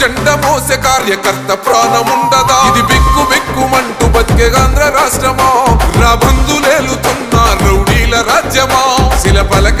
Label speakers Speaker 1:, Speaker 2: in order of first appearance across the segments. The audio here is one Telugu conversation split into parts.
Speaker 1: జెండ మోసే కార్యకర్త ప్రాణం ఉండదా ఇది బిక్కు బిక్కుమంటూ బతికే ఆంధ్ర రాష్ట్రమా? నా బంధులేలుతున్న రౌడీల రాజ్యమా? శిల పలక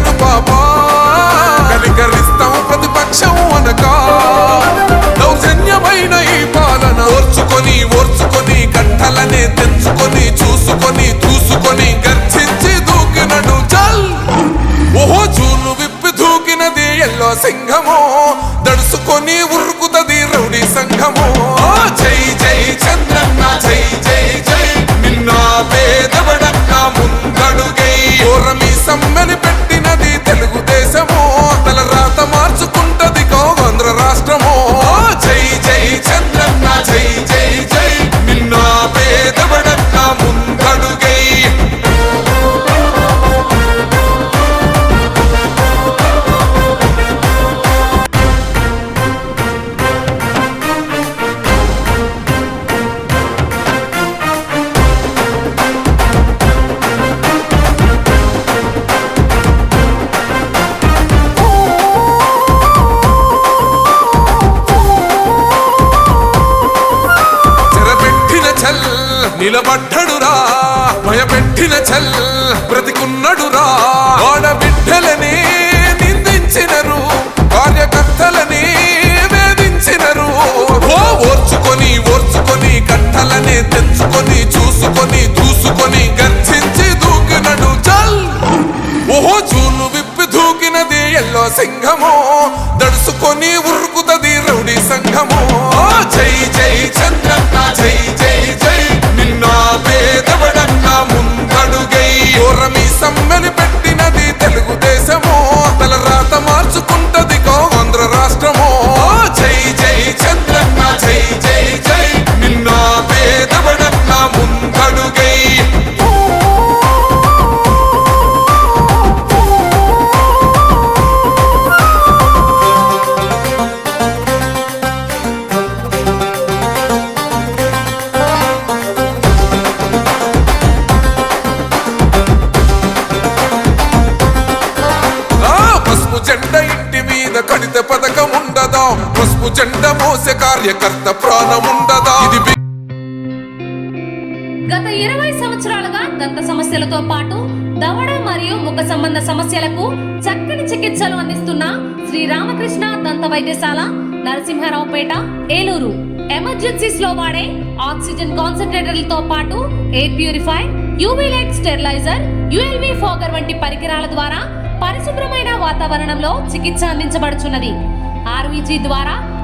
Speaker 1: and come on. సింహము నిలబడ్డడురా. భయపెట్టిన చల్ బ్రతికున్నడురా. ఆడబిడ్డలని నిందించినరు. కార్యకర్తలని వేధించినరు. ఓ ఓర్చుకొని ఓర్చుకొని కట్టలనే తెంచుకొని జెండ మోసే కార్యకర్త ప్రాణం ఉండదా ఇది
Speaker 2: గత ఇరవై సంవత్సరాలుగా దంత సమస్యలతో పాటు దవడ మరియు ముఖ సంబంధ సమస్యలకు చక్కని చికిత్సలు అందిస్తున్న శ్రీ రామకృష్ణ దంత వైద్యశాల నరసింహారావుపేట ఏలూరు. ఎమర్జెన్సీస్లో వాడే ఆక్సిజన్ కాన్సన్ట్రేటర్లతో పాటు air purify UV light steriliser ULV fogger వంటి పరికరాల ద్వారా పరిశుభ్రమైన వాతావరణంలో చికిత్స అందించబడుచున్నది. ఆర్వీజీ ద్వారా